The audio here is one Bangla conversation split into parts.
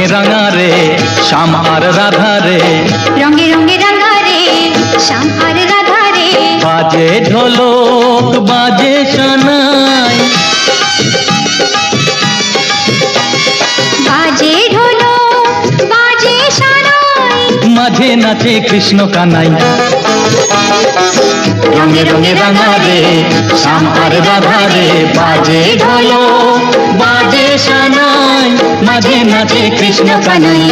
রঙে রঙে রে শ্যাম আর রাধা রে। রঙে রঙে রাঙা রে শ্যাম আর রাধা রে। বাজে ঢোলক বাজে সানাই বাজে ঢোলো বাজে সানাই মাঝে নাচে কৃষ্ণ কানাই। রঙে রঙে রাঙা রে শ্যাম আর রাধা রে বাজে ঢোলক বাজে সানাই মাঝে নাচে কৃষ্ণ কানাই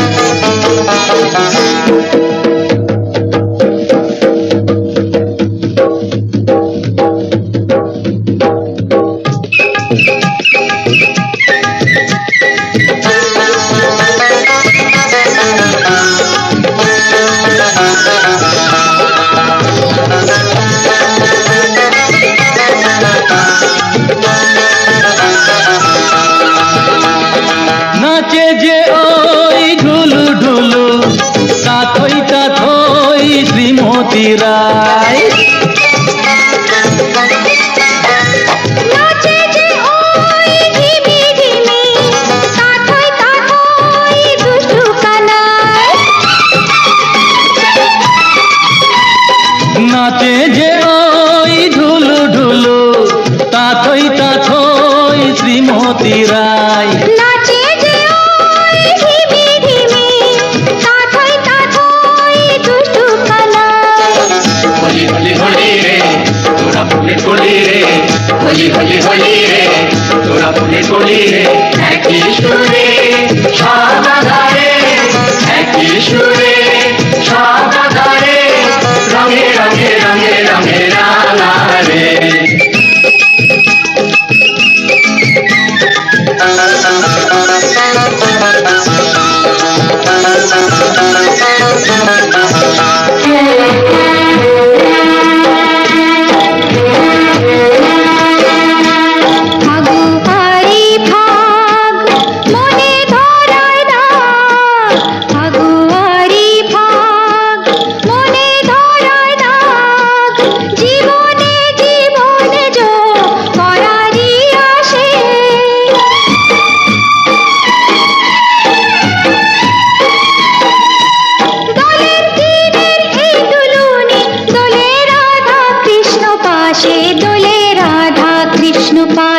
trái হোলি হোলি হোলি রে, তোরা ফুলে কলি রে, একই সুরে সাদাধারে একই সুরে সাদাধারে রঙে রঙে রঙে রঙে রাঙা রে। ফাগু কৃষ্ণ